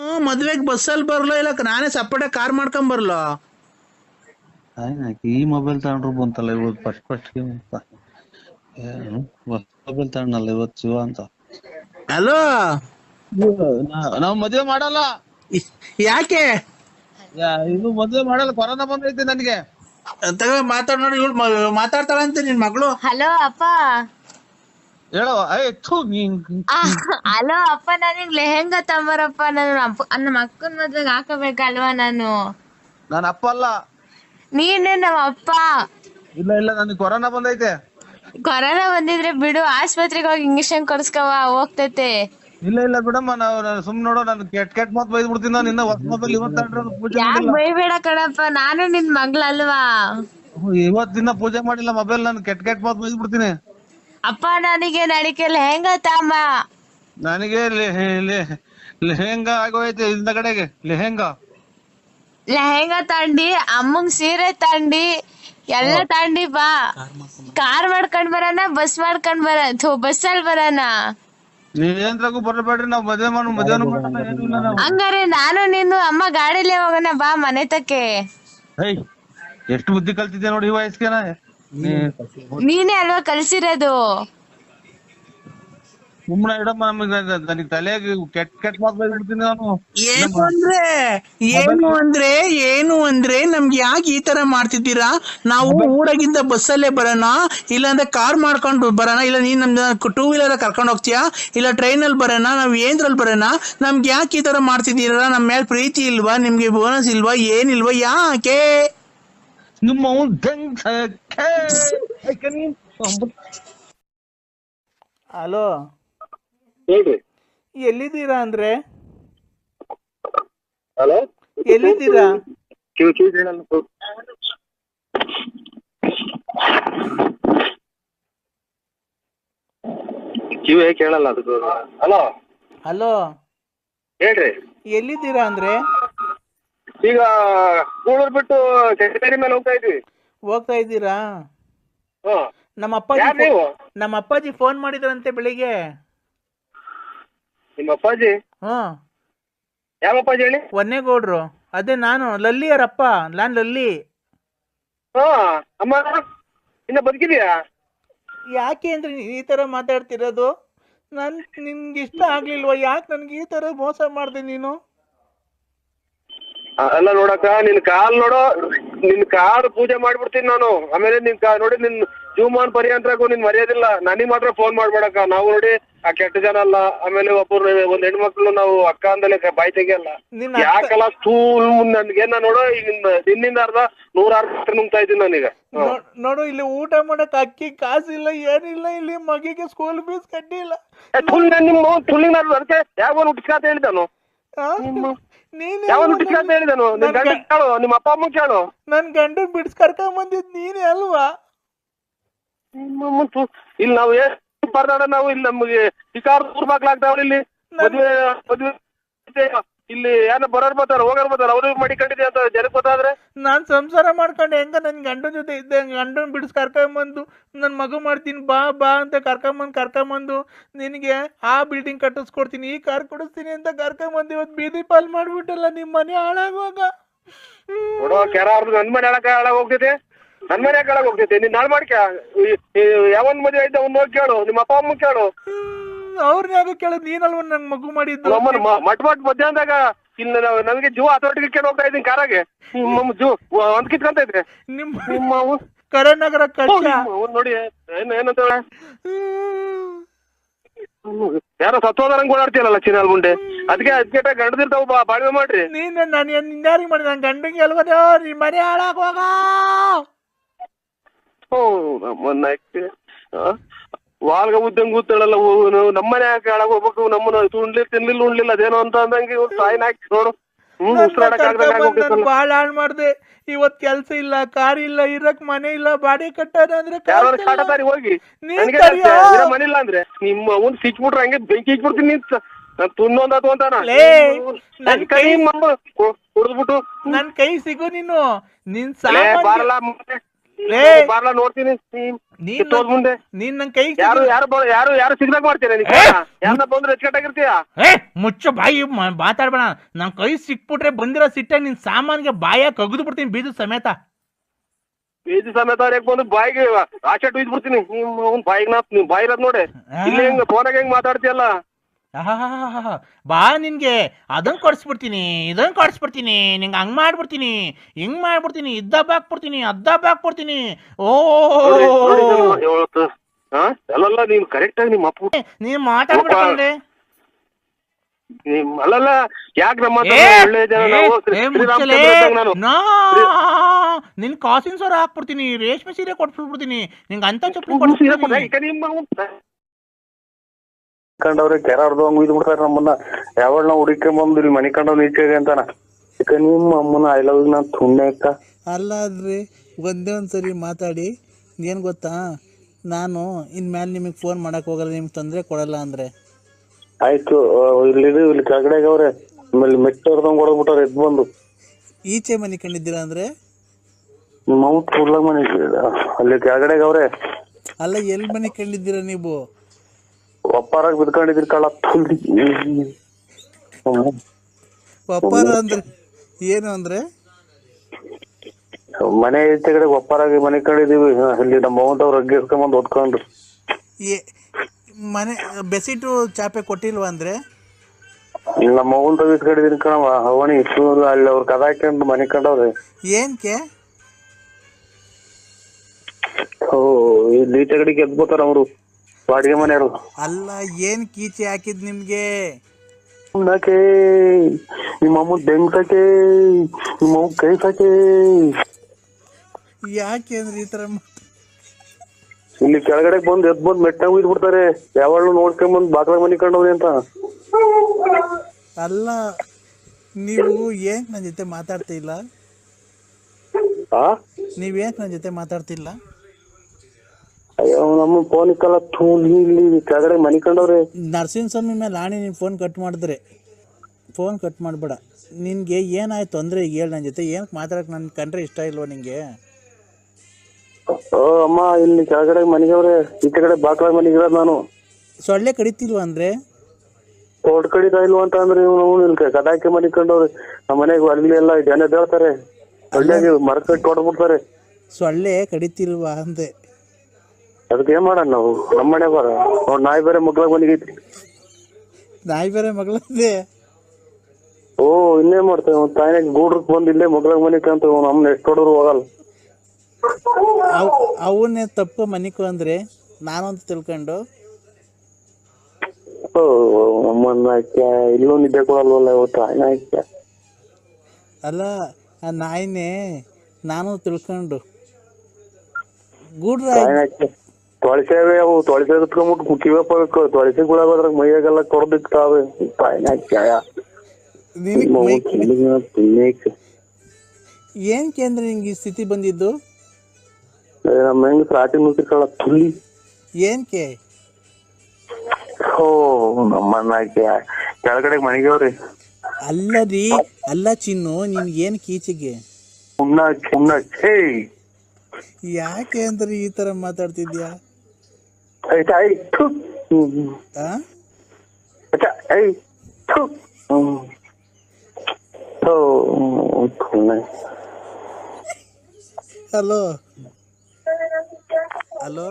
ಹ್ಮ್ ಮದ್ವೆಗ್ ಬಸ್ಸಲ್ಲಿ ಬರ್ಲೋ ಇಲ್ಲ ನಾನೇ ಸಪ್ಪಟ ಕಾರ್ ಮಾಡ್ಕೊಂಡ್ ಬರ್ಲೋ? ಈ ಮೊಬೈಲ್ ತಗೊಂಡ್ರು ಬಂತಲ್ಲ ಇವತ್ತು ಫಸ್ಟ್ ಫಸ್ಟ್ ಮೊಬೈಲ್ ತಗೊಂಡಲ್ಲ ಇವತ್ತು ಶಿವ ಅಂತ. ಹಲೋ? ನಾವು ನಾವ್ ಮದ್ವೆ ಮಾಡಲ್ಲ. ಯಾಕೆ? ಇನ್ನು ಇದು ಮದ್ವೆ ಮಾಡಲ್ಲ ಕೊರೋನಾ ಬಂದೈತಿ ನನ್ಗೆ. ತಗೋ ಮಾತಾಡ್ ನೋಡಿ ಇವಳು ಮಾತಾಡ್ತಾಳಂತೆ ನಿನ್ ಮಗಳು. ಹಲೋ ಅಪ್ಪ. ಹೇಳೋ ಏ ಥು ನೀನ್ ಹಲೋ ಅಪ್ಪ ನನಗ್ ಲೆಹಂಗ ತಂಬರಪ್ಪ ನಾನು ಅಪ್ಪ ನಮ್ಮ ಅಕ್ಕನ ಮದ್ವೆಗೆ ಹಾಕಬೇಕಲ್ವಾ ನಾನು? ನಾನು ಅಪ್ಪ ಅಲ್ಲ. ನೀನೇ ನಮ್ಮ ಅಪ್ಪ. ಇಲ್ಲ ಇಲ್ಲ ನನಗೆ ಕೊರೋನಾ ಬಂದೈತೆ. ಕೊರೋನಾ ಬಂದಿದ್ರೆ ಬಿಡು ಆಸ್ಪತ್ರೆಗೆ ಹೋಗಿ ಇಂಜೆಕ್ಷನ್ ಕೊಡ್ಸ್ಕವ ಹೋಗ್ತೈತೆ. ಇಲ್ಲ ಇಲ್ಲ ಬಿಡಮ್ಮ ನಾವು ಸುಮ್ ನೋಡೋ ನಾನು ಕೆಟ್ ಕೆಟ್ ಮಾತ್ ಬೈದ್ ಬಿಡ್ತೀನಿ ನಾನು ಇನ್ನ ಹೊಸ ಮೊಬೈಲ್ ಇವತ್ತು ಪೂಜೆ ಯಾಕ್ ಬೈಬೇಡ ಕಣಪ್ಪ ನಾನು ನಿನ್ ಮಗ್ಳಲ್ವಾ? ಇವತ್ತಿನ ಪೂಜೆ ಮಾಡಿಲ್ಲ ಮೊಬೈಲ್ ನಾನು ಕೆಟ್ ಕೆಟ್ ಮಾತ್ ಬೈದ್ ಬಿಡ್ತೀನಿ ಅಪ್ಪ ನನಗೆ ನಡಿಕೆ ಲೆಹೆಂಗಾ ತಮ್ಮ ನನಗೆ ಆಗೋಯ್ತು ಲೆಹೆಂಗಾ ಆಗೋಯ್ತು ಹಿಂದಗಡೆಗೆ ಲೆಹೆಂಗಾ. ಲೆಹೆಂಗಾ ತಂಡಿ ಅಮ್ಮಂಗ್ ಸೀರೆ ತಂಡಿ ಎಲ್ಲ ತಂಡಿ ಬಾ. ಕಾರ್ ಮಾಡ್ಕೊಂಡ್ ಬರೋಣ ಬಸ್ ಮಾಡ್ಕೊಂಡ್ ಬರ ಬಸ್ ಅಲ್ಲಿ ಬರೋಣ. ನೀವೇನ್ರಾಗೂ ಬರಬೇಡ್ರಿ ನಾವ್ ಮದ್ವೆ ಮಾಡು ಮದ್ವೆ ಹಂಗಾರೆ ನಾನು ನಿನ್ನ ಅಮ್ಮ ಗಾಡಿಲೇ ಹೋಗೋಣ ಬಾ ಮನೆ ತಕ್ಕೆ. ಎಷ್ಟು ಬುದ್ಧಿ ಕಲ್ತಿದ್ದೆ ನೋಡಿ ವಯಸ್ಕನ ವಯಸ್ಸಿಗೆ ನೀನೇ ಅಲ್ವಾ ಕಲ್ಸಿರೋದು? ಸುಮ್ಮನೆ ಇಡಮ್ಮ ನಮಗೆ ನನಗ್ ತಲೆಗೆ ಕೆಟ್ಟ ಕೆಟ್ಟ ಮಾತು ನಾನು. ಏನು ಅಂದ್ರೆ ಏನು ಅಂದ್ರೆ ಏನು ಅಂದ್ರೆ ನಮ್ಗೆ ಯಾಕೆ ಈ ತರ ಮಾಡ್ತಿದ್ದೀರಾ? ನಾವು ಊರಾಗಿಂದ ಬಸ್ಸಲ್ಲೇ ಬರೋಣ ಇಲ್ಲಾಂದ್ರೆ ಕಾರ್ ಮಾಡ್ಕೊಂಡು ಬರೋಣ ಇಲ್ಲ ನೀನ್ ನಮ್ ಟೂ ವೀಲರ್ ಕರ್ಕೊಂಡು ಹೋಗ್ತೀಯಾ? ಇಲ್ಲ ಟ್ರೈನಲ್ಲಿ ಬರೋಣ ನಾವ್ ಏನ್ರಲ್ಲಿ ಬರೋಣ? ನಮ್ಗೆ ಯಾಕೆ ಈ ತರ ಮಾಡ್ತಿದ್ದೀರಾ? ನಮ್ಮ ಮೇಲೆ ಪ್ರೀತಿ ಇಲ್ವಾ? ನಿಮ್ಗೆ ಬೋನಸ್ ಇಲ್ವಾ? ಏನಿಲ್ವಾ? ಯಾಕೆ? ಸಕ್ಕೆ. ಯಾಕೆ ನೀನ್ ಅಂಬ- ಹಲೋ ಹೇಳ್ರಿ ಎಲ್ಲಿದ್ದೀರಾ ಅಂದ್ರೆ? ಹಲೋ ಎಲ್ಲಿದ್ದೀರಾ? ಕಿವಿ ಕಿವಿ ಕೇಳಲ್ಲ ಕಿವಿ ಕೇಳಲ್ಲ ಅದು. ಹಲೋ ಹಲೋ ಹೇಳ್ರಿ. ಎಲ್ಲಿದ್ದೀರಾ ಅಂದ್ರೆ? ಈಗ ಕೂಳೂರ್ ಬಿಟ್ಟು ಸೆಕೆಂಡರಿ ಮೇಲೆ ಹೋಗ್ತಾ ಇದ್ವಿ. ಹೋಗ್ತಾ ಇದ್ದೀರಾ? ಹ್ಮ್ ನಮ್ಮ ಅಪ್ಪಾಜಿ ಯಾರ್ ನೀವು? ನಮ್ಮ ಅಪ್ಪಾಜಿ ಫೋನ್ ಮಾಡಿದ್ರಂತೆ ಬೆಳಿಗ್ಗೆ. ನಿಮ್ಮ ಅಪ್ಪಾಜಿ? ಹ್ಮ್ ಯಾವ ಅಪ್ಪಾಜಿ ಹೇಳಿ? ಒನ್ನೇಗೌಡ್ರು ಅದೇ ನಾನು ಲಲ್ಲಿ ಅವರಪ್ಪ ನಾನ್ ಲಲ್ಲಿ. ಹಾ ಅಮ್ಮ ಇನ್ನ ಬದುಕಿದ್ಯಾ ಯಾಕೆ ಅಂದ್ರೆ ನೀನ್ ಈ ತರ ಮಾತಾಡ್ತಿರೋದು? ನನ್ ನಿನ್ಗೆ ಇಷ್ಟ ಆಗ್ಲಿಲ್ವಾ? ಯಾಕೆ ನನ್ಗೆ ಈ ತರ ಮೋಸ ಮಾಡ್ದೆ ನೀನು? ಅಲ್ಲ ನೋಡಕ್ಕ ನಿನ್ ಕಾಲ್ ನೋಡೋ ನಿನ್ ಕಾಲ್ ಪೂಜೆ ಮಾಡ್ಬಿಡ್ತೀನಿ ನಾನು. ಆಮೇಲೆ ನಿನ್ ಕಾ ನೋಡಿ ನಿನ್ ಜೀವಮಾನ್ ಪರ್ಯಂತ್ರಕ್ಕೂ ನಿನ್ ಮರ್ಯಾದಿಲ್ಲ. ನನಗ್ ಮಾತ್ರ ಫೋನ್ ಮಾಡ್ಬೇಡಕ್ಕ. ನಾವು ನೋಡಿ ಆ ಕೆಟ್ಟ ಜನ ಅಲ್ಲ. ಆಮೇಲೆ ಒಬ್ಬರು ಒಂದ್ ಹೆಣ್ಮಕ್ಳು ನಾವು ಅಕ್ಕ ಅಂದಲೇ ಬಾಯ್ ತೆಗಿಯಲ್ಲ ನಿನ್ನ ಯಾಕಲ್ಲ ಸ್ಕೂಲ್ ನನ್ಗೆ ನೋಡೋ ಈಗ ನಿನ್ನಿಂದ ಅರ್ಧ ನೂರಾರು ಕಿಲೋಮೀಟರ್ ನುಂಗ್ತಾ ಇದ್ದೀನಿ ನಾನೀಗ. ಹ್ಮ್. ನೋ- ನೋಡು ಇಲ್ಲಿ ಊಟ ಮಾಡಕ್ ಅಕ್ಕಿ ಕಾಸಿಲ್ಲ ಏನಿಲ್ಲ ಇಲ್ಲಿ ಮಗಿಗೆ ಸ್ಕೂಲ್ ಫೀಸ್ ಕಟ್ಟಿಲ್ಲ. ಏ, ನಾನ್ ನಿಮ್ಮ ನಾನು ಅದಕ್ಕೆ ಯಾವ ಹುಟ್ಟಿಸ್ಕಾತ ಹೇಳಿದಾನು ಆ? ನೀನ್ ಯಾವ ಯಾವನು ಅಂತ ಹೇಳಿದನು? ನಿನ್ ಗಂಡ ಕೇಳು ನಿಮ್ಮ ಅಪ್ಪ ಅಮ್ಮ ಕೇಳು. ನನ್ ಗಂಡ ಬಿಡ್ಸ್ ಕರ್ಕೊಂಡ್ ಬಂದಿದ್ ನೀನೇ ಅಲ್ವಾ? ನಿಮ್ಮ ತು ಇಲ್ಲಿ ನಾವು ಏನ್ ಪರದಾಡ ನಾವು ಇಲ್ಲಿ ನಮ್ಗೆ ಶಿಕಾರ ದೂರ ಬಾಗ್ಲಾಗ್ತಾವಲ್ಲ ಇಲ್ಲಿ. ಮದ್ವೆ ಮದ್ವೆ. ಇಲ್ಲಿ ಯಾರ ಬರೋರ್ ಬರ್ತಾರ ಹೋಗೋರ್ ಬರ್ತಾರ ಅವ್ರಿಗೆ ಮಡಿಕೊಂಡಿದೆ ಅಂತ ಜನಕ್ಕೆ ಗೊತ್ತಾದ್ರೆ? ನಾನ್ ಸಂಸಾರ ಮಾಡ್ಕೊಂಡು ಹೆಂಗ ನನ್ ಗಂಡನ ಜೊತೆ ಇದ್ದೆ ಗಂಡನ್ ಬಿಡ್ಸ್ ಕರ್ಕೊಂಬಂದು ನನ್ ಮಗು ಮಾಡ್ತೀನಿ ಬಾ ಬಾ ಅಂತ ಕರ್ಕೊಂಬಂದು ಕರ್ಕೊಂಬಂದು ನಿನಗೆ ಆ ಬಿಲ್ಡಿಂಗ್ ಕಟ್ಟಿಸ್ಕೊಡ್ತೀನಿ ಈ ಕಾರ್ ಕೊಡಿಸ್ತೀನಿ ಅಂತ ಕರ್ಕೊಂಬಂದು ಇವತ್ತು ಬೀದಿ ಪಾಲ್ ಮಾಡ್ಬಿಟ್ಟಲ್ಲ ನಿಮ್ ಮನೆ ಹಾಳಾಗುವಾಗ. ನೋಡೋ ಕೆರ ಅವ್ರದ್ದು ನನ್ ಮನೆ ಹಾಳಾಗ ಹಾಳಾಗ ಹೋಗ್ತೈತೆ. ನನ್ ಮನೆ ಹೇಳಕ್ ಹೋಗ್ತೈತೆ. ನೀನ್ ನಾಳೆ ಮಾಡ್ಕ ಯಾವನ್ ಮದ್ವೆ ಐತೆ ಅವ್ನ್ ಹೋಗಿ ಕೇಳು ನಿಮ್ಮ ಅಪ್ಪ ಅಮ್ಮ ಕೇಳು. ಅವ್ರನ್ನ ಯಾಕೆ ಕೇಳೋದು? ನೀನಲ್ವ ನಂಗ್ ಮಗು ಮಾಡಿದ್ದು? ಮಟ್ ಮಟ್ ಮಧ್ಯಾಹ್ನದಾಗ ಇಲ್ಲ ನನಗೆ ಜೂ ಹತೋಟಿಗೆ ಕೇಳಿ ಹೋಗ್ತಾ ಇದ್ದೀನಿ ಕಾರಾಗೆ. ನಿಮ್ಮ ಜೀವ ಒಂದ್ ಕಿತ್ಕೊಂತ ಇದ್ರೆ ನಿಮ್ಮ ನಿಮ್ಮ ಓ, ನಿಮ್ಮ ಅವ್ವ ನೋಡಿ ಏನ್ ಏನಂತ ಯಾರೋ ಸತ್ತೋದಂಗ್ ಓಡಾಡ್ತೀಯಲ್ಲ ಚಿನ್ನಲ್ ಮುಂಡೆ ಅದಕ್ಕೆ ಅದಕ್ಕೆ ಗಂಡದಿರ್ತಾವ ಬಾಳ್ವೆ ಮಾಡ್ರಿ. ನೀನ್ ನಾನು ಯಾರಿಗೆ ಮಾಡಿದ? ನನ್ ಗಂಡಂಗೆ ಅಲ್ವದ ನಿಮ್ ಮನೆ ಹಾಳಾಗುವಾಗ ಓ ನಮ್ಮನ್ನ ಹಾ ಆ? ವಾಲ್ಗ ಉದ್ದಂಗ್ ಕೂತಾಳಲ್ಲ ನಮ್ಮನೆ ಯಾಕೆ ಹಾಳಾಗ್ ಹೋಗ್ಬೇಕು ನಮ್ಮನ್ನ ಉಣ್ಲಿ ತಿನ್ಲಿಲ್ಲ ಉಣ್ಲಿಲ್ಲ ಅದೇನೋ ಅಂತ ಅಂದಂಗೆ ಇವ್ರು ಸಾಯಿನ ಹಾಕಿ ನೋಡು. ಬಾಳ ಹಾಳು ಮಾಡ್ದೆ. ಇವತ್ ಕೆಲ್ಸ ಇಲ್ಲ ಕಾರ್ ಇಲ್ಲ ಇರಕ್ ಮನೆ ಇಲ್ಲ ಬಾಡಿ ಕಟ್ಟಾರ ಅಂದ್ರೆ ಹೋಗಿ. ಮನೆ ಇಲ್ಲ ಅಂದ್ರೆ ನಿಮ್ಮ ಅವ್ನ್ ಸಿಕ್ಬಿಟ್ರೆ ಹಂಗೆ ಬೆಂಕಿ ಇಕ್ಬಿಡ್ತೀನಿ ನಿಂತ ನಾನು ಅದು ಕೈ ಕುಡಿದ್ಬಿಟ್ಟು. ನನ್ ಕೈ ಸಿಗು ನೀನು. ನಿನ್ ಲೇ, ಸಾಮಾನ್ಯ ಬಾರಲ್ಲ ಬಾರ್ಲ ನೋಡ್ತೀನಿ. ನೀನ್ ಮುಂದೆ. ನೀನ್ ನನ್ ಕೈ ಯಾರು ಯಾರು ಯಾರು ಯಾರು ಸಿಗ್ದಾಗ ಮಾಡ್ತೀರ! ಯಾರನ್ನ ಬಂದ್ರೆ ಎಚ್ಕಟ್ಟಾಗಿರ್ತೀಯ ಏ ಮುಚ್ಚ ಬಾಯಿ ಮಾತಾಡ್ಬೇಡ. ನನ್ ಕೈ ಸಿಕ್ಬಿಟ್ರೆ ಬಂದಿರೋ ಸಿಟ್ಟ ನಿನ್ ಸಾಮಾನ್ಗೆ ಬಾಯ ಕಗ್ದು ಬಿಡ್ತೀನಿ ಬೀಜ ಸಮೇತ. ಬೀದಿ ಸಮೇತ ಅವ್ರು ಬಂದು ಬಾಯಿಗೆ ಆಚೆ ಉಯ್ದು ಬಿಡ್ತೀನಿ? ನಿಮ್ ಬಾಯಿಗೆ ನಾ ನಿಮ್ ಬಾಯಿ ಇರೋದ್ ನೋಡಿ. ಇಲ್ಲಿ ಹೆಂಗ್ ಫೋನಾಗ ಹೆಂಗ್ ಮಾತಾಡ್ತೀಯಲ್ಲ? ಆಹಾಹಾಹಾಹಾ. ಬಾ ನಿನ್ಗೆ. ಅದನ್ ಕೊಡಿಸ್ಬಿಡ್ತೀನಿ ಇದನ್ ಕೊಡಿಸ್ಬಿಡ್ತೀನಿ ನಿಂಗೆ ಹಂಗ್ ಮಾಡ್ಬಿಡ್ತೀನಿ ಹಿಂಗ್ ಮಾಡ್ಬಿಡ್ತೀನಿ ಇದ್ದಬ್ಬ ಹಾಕ್ಬಿಡ್ತೀನಿ ಅದ್ದಬ್ಬ ಹಾಕ್ಬಿಡ್ತೀನಿ. ಓ ಇದನ್ನ? ಅಲ್ಲಲ್ಲ ನೀನು ಕರೆಕ್ಟ್ ಆಗಿ ನಿಮ್ಮ ಅಪ್ಪ ನೀನ್ ಮಾತಾಡ್ಬಿಡ್ತಂದ್ರೆ ಅಲ್ಲಲ್ಲ ಯಾಕೆ ನಮ್ಮ. ನಾನು. ಕಾಸಿನ ಸರ ಹಾಕ್ಬಿಡ್ತೀನಿ ರೇಷ್ಮೆ ಸೀರೆ ಕೊಟ್ಬಿಡ್ತೀನಿ ನಿಂಗೆ ಅಂತ ಚಪ್ಪಲಿ ನಿಮ್ಮ ಕಂಡವ್ರೆ ಕೆರ ಹೊಡ್ದಂಗ್ ಇದ್ ಬಿಡ್ತಾರ ನಮ್ಮನ್ನ. ಯಾವಾಗ ನಾವು ಹುಡುಕಿ ಬಂದು ಇಲ್ಲಿ ಮನಿ ಕಂಡವ್ ನೀಚೆಗೆ ಅಂತಾನ. ಈಗ ನಿಮ್ಮ ಅಮ್ಮನ ಐ ಲವ್ ನಾನ್ ತುಂಡೆ ಅಕ್ಕ ಅಲ್ಲ ಅದ್ರಿ ಒಂದೇ ಒಂದ್ಸರಿ ಮಾತಾಡಿ. ಏನ್ ಗೊತ್ತಾ? ನಾನು ಇನ್ ಮ್ಯಾಲ್ ನಿಮಗೆ ಫೋನ್ ಮಾಡಕ್ ಹೋಗಲ್ಲ ನಿಮ್ಗೆ ತೊಂದ್ರೆ ಕೊಡಲ್ಲ ಅಂದ್ರೆ. ಆಯ್ತು ಆ, ಇಲ್ಲಿದು ಇಲ್ಲಿ ಕೆಳಗಡೆ ಅವ್ರೆ. ಆಮೇಲೆ ಮೆಟ್ಟ ಹೊಡ್ದಂಗ್ ಹೊಡೆದ್ಬಿಟ್ಟಾರ ಎದ್ ಬಂದು. ಈಚೆ ಮನೆ ಕಂಡಿದ್ದೀರಾ ಅಂದರೆ? ನಿಮ್ಮ ಅಮ್ಮ ಕೂಡ್ಲಾಗ ಮನೆ ಅಲ್ಲಿ ಕೆಳಗಡೆಗೆ ಅವ್ರೆ. ಅಲ್ಲ ಎಲ್ಲಿ ಮನಿ ಕಂಡಿದ್ದೀರಾ ನೀವು? ಒಪ್ಪಾರಾಗ ಬಿದ್ಕೊಂಡಿದ್ರಿ ಕಳ್ಳ. ಹ್ಮ್. ಒಪ್ಪಾರ ಅಂದ್ರೆ ಏನು ಅಂದರೆ? ಮನೆ ಕಡೆ ಒಪ್ಪಾರಾಗಿ ಮನೆ ಕಂಡಿದೀವಿ. ಅಲ್ಲಿ ಇಲ್ಲಿ ನಮ್ಮ ಮಗಂತವ್ರು ಅಗ್ಗಿ ಎಸ್ಕೊಂಬಂದು ಓದ್ಕೊಂಡು ಏ ಮನೆ ಬೆಸಿಟು ಚಾಪೆ ಕೊಟ್ಟಿಲ್ವಾ ಅಂದ್ರೆ? ನಮ್ಮ ಮಗನ್ ತೆಗಿಸ್ಕೊಂಡಿದೀನಿ ಕಣವ ಅವಣಿ ಇಷ್ಟು ಅಲ್ಲಿ ಅವ್ರ ಕದ ಹಾಕೊಂಡು ಮನೆ ಕಂಡವ್ರೆ. ಏನ್ಕೆ? ಓ ಇಲ್ಲಿ ಕಡೆಗೆ ಎದ್ಬೋತಾರ ಅವರು. ಬಾಡಿಗೆ ಮನೆಯವರು ಅಲ್ಲ ಏನು ಕೀಚಿ ಹಾಕಿದ್ ನಿಮಗೆ? ಉಣ್ಣಕ್ಕೆ ನಿಮ್ಮ ಅಮ್ಮ ಬೆಂಗ್ಸಕ್ಕೆ ನಿಮ್ಮ ಅಮ್ಮ ಕೈಸಕ್ಕೆ ಯಾಕೆ ಅಂದ್ರೆ ಈ ತರ ಮಾ- ಇಲ್ಲಿ ಕೆಳಗಡೆ ಬಂದು ಎದ್ ಬಂದು ಮೆಟ್ಟ ಉಯ್ದು ಬಿಡ್ತಾರೆ. ಯಾವಾಗ್ಲೂ ನೋಡ್ಕೊಂಡ್ ಬಂದು ಬಾಗ್ಲ ಮನೆ ಕಂಡವ್ರಿ ಅಂತ. ಅಲ್ಲ ನೀವು ಏನ್ ನನ್ನ ಜೊತೆ ಮಾತಾಡ್ತಿಲ್ಲ? ಆ? ಏನ್ ನನ್ನ ಜೊತೆ ಮಾತಾಡ್ತಿಲ್ಲ? ಅಯ್ಯೋ ನಮ್ಮ ಫೋನ್ ಇಕ್ಕಲ್ಲ ಥೂ ಇಲ್ಲಿ ಕೆಳಗಡೆ ಮನೆ ಕಂಡವ್ರೆ ನರಸಿಂಹಸ್ವಾಮಿ ಮೇಲೆ ಆಣಿ ನೀನು ಫೋನ್ ಕಟ್ ಮಾಡಿದ್ರೆ. ಫೋನ್ ಕಟ್ ಮಾಡಬೇಡ. ನಿನಗೆ ಏನಾಯ್ತು ಅಂದರೆ ಈಗ ಹೇಳಿ ನನ್ನ ಜೊತೆ. ಏನಕ್ಕೆ ಮಾತಾಡಕ್ಕೆ ನನ್ನ ಕಂಡ್ರೆ ಇಷ್ಟ ಇಲ್ವಾ ನಿನಗೆ ಓ ಅಮ್ಮ ಇಲ್ಲಿ ಕೆಳಗಡೆ ಮನೆಗವ್ರೆ. ಕೆಳಗಡೆ ಕಡೆ ಬಾಗ್ಲ ಮನೆಗಿರೋದು ನಾನು. ಸೊಳ್ಳೆ ಕಡಿತಿಲ್ವಾ ಅಂದ್ರೆ? ತೋಟ ಕಡಿತ ಇಲ್ವಾ ಅಂತ ಅಂದ್ರೆ ಇವ್ನು ಅವ್ನು ಇಲ್ಲಿ ಕದಾಕಿ ಮನೆ ನಮ್ಮ ಮನೆಗೆ ಅಲ್ಲಿ ಎಲ್ಲ ಜನ ಹೇಳ್ತಾರೆ ಒಳ್ಳೆಗೆ ಮರ ಕಟ್ಟಿ ಹೊಡ್ಬಿಡ್ತಾರೆ ಸೊಳ್ಳೆ ಕಡಿತಿಲ್ವಾ ಅಂದೆ. ಅದಕ್ಕೆ ಏನ್ ಮಾಡೋಣ ನಾವು? ನಮ್ಮ ಮನೆ ಬರ. ಅವ್ರ ನಾಯಿ ಬೇರೆ ಮಗ್ಳ ಬಂದಿಗೈತಿ ನಾಯಿ ಬೇರೆ ಮಗಳಂದೆ? ಓ ಇನ್ನೇ ಮಾಡ್ತೇವೆ ಅವ್ನ ತಾಯಿನ ಗೂಡ್ರಕ್ ಬಂದ್ ಇಲ್ಲೇ ಮಗ್ಳ ಮನೆ ಕಂತ ನಮ್ಮನ್ನ ಎಷ್ಟು ಹೊಡೋರು ಹೋಗಲ್ಲ. ಅವು ಅವನ್ನೇ ತಪ್ಪು ಮನಿಕು ಅಂದ್ರೆ ನಾನು ಅಂತ ತಿಳ್ಕೊಂಡು. ಓ ನಮ್ಮನ್ನ ಇಲ್ಲೂ ನಿದ್ದೆ ಕೊಡಲ್ವಲ್ಲ ಇವತ್ತು? ಅಲ್ಲ ಆ ನಾಯಿನೇ ನಾನು ತಿಳ್ಕೊಂಡು. ಗೂಡ್ರ ತೊಳಸೇವೆ ಅವು ತೊಳಸೆ ಕುತ್ಕೊಂಡ್ಬಿಟ್ಟು ಕಿವೆ ಪಬೇಕು ತೊಳಸೆ ಗುಳಾಗೋದ್ರಾಗ ಮೈಯಾಗೆಲ್ಲ ಕೊಡ್ದಿಕ್ತಾವೆ ಏನ್ ಕೇಂದ್ರ ನಿಂಗೆ ಈ ಸ್ಥಿತಿ ಬಂದಿದ್ದು? ನಮ್ಮ ಹೆಂಗ್ ರಾಟಿ ಮುಗಿಸ್ಕೊಳ್ಳ ತುಳ್ಳಿ. ಏನಕ್ಕೆ ಓ ನಮ್ಮನ್ನ ಆಕೆ ಕೆಳಗಡೆ ಮನೆಗವ್ರಿ. ಅಲ್ಲ ರೀ ಅಲ್ಲ ಚಿನ್ನು ನಿನ್ಗೆ ಏನ್ ಕೀಚಿಗೆ? ಉಣ್ಣ ಉಣ್ಣ ಯಾಕೆ ಅಂದ್ರೆ ಈ ತರ ಮಾತಾಡ್ತಿದ್ಯಾ? ಆಯ್ತಾ ಆಯ್ತು ಹ್ಮ್ ಆ ಅಚ್ಚಾ ಏಯ್ ಥು ಹ್ಮ್ ಥು ಪುಣ್ಯ ಹಲೋ ಹಲೋ